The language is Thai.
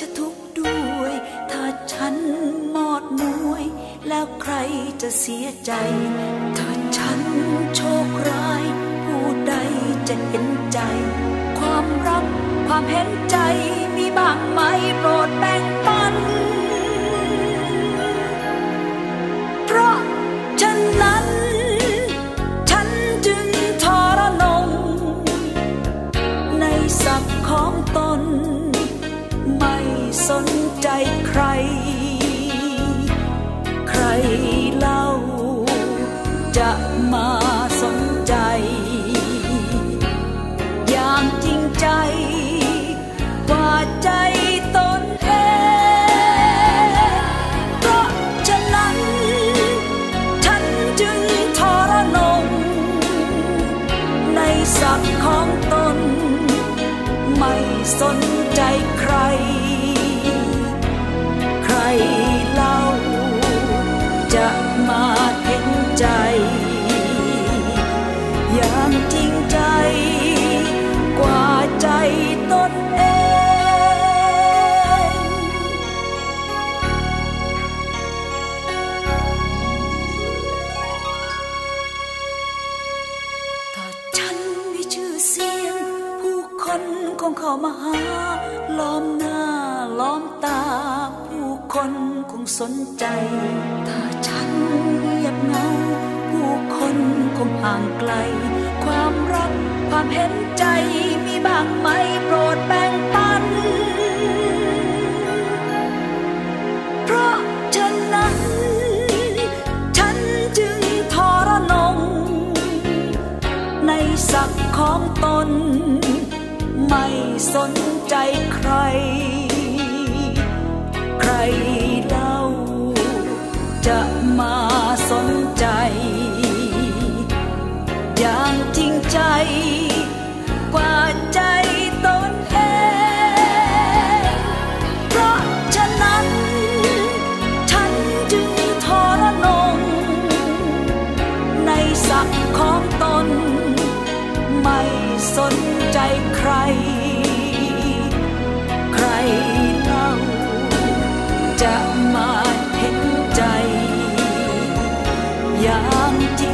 จะทุกข์ด้วย ถ้าฉันมอดมวย แล้วใครจะเสียใจ ถ้าฉันโชคร้าย ผู้ใดจะเห็นใจ ความรักความเห็นใจมีบ้างไหมโปรดแบ่งปัน สนใจใคร ใครเล่า จะมาสนใจ อย่างจริงใจกว่าใจตนเองเพราะฉะนั้น ฉันจึงทรนงในศักดิ์ของตน ไม่สนใจใคร ตนเองถ้าฉันมีชื่อเสียง ผู้คนคงเข้ามาหา ล้อมหน้าล้อมตา ผู้คนคงสนใจ ถ้าฉันเงียบเงา ผู้คนคงห่างไกล ความรัก ความเห็นใจมีบ้างไหมโปรดแบ่งปัน เพราะฉะนั้น ฉันจึงทรนง ในศักดิ์ของตน ไม่สนใจใคร ใจใคร ใครเล่าจะมาเห็นใจ อย่างจริง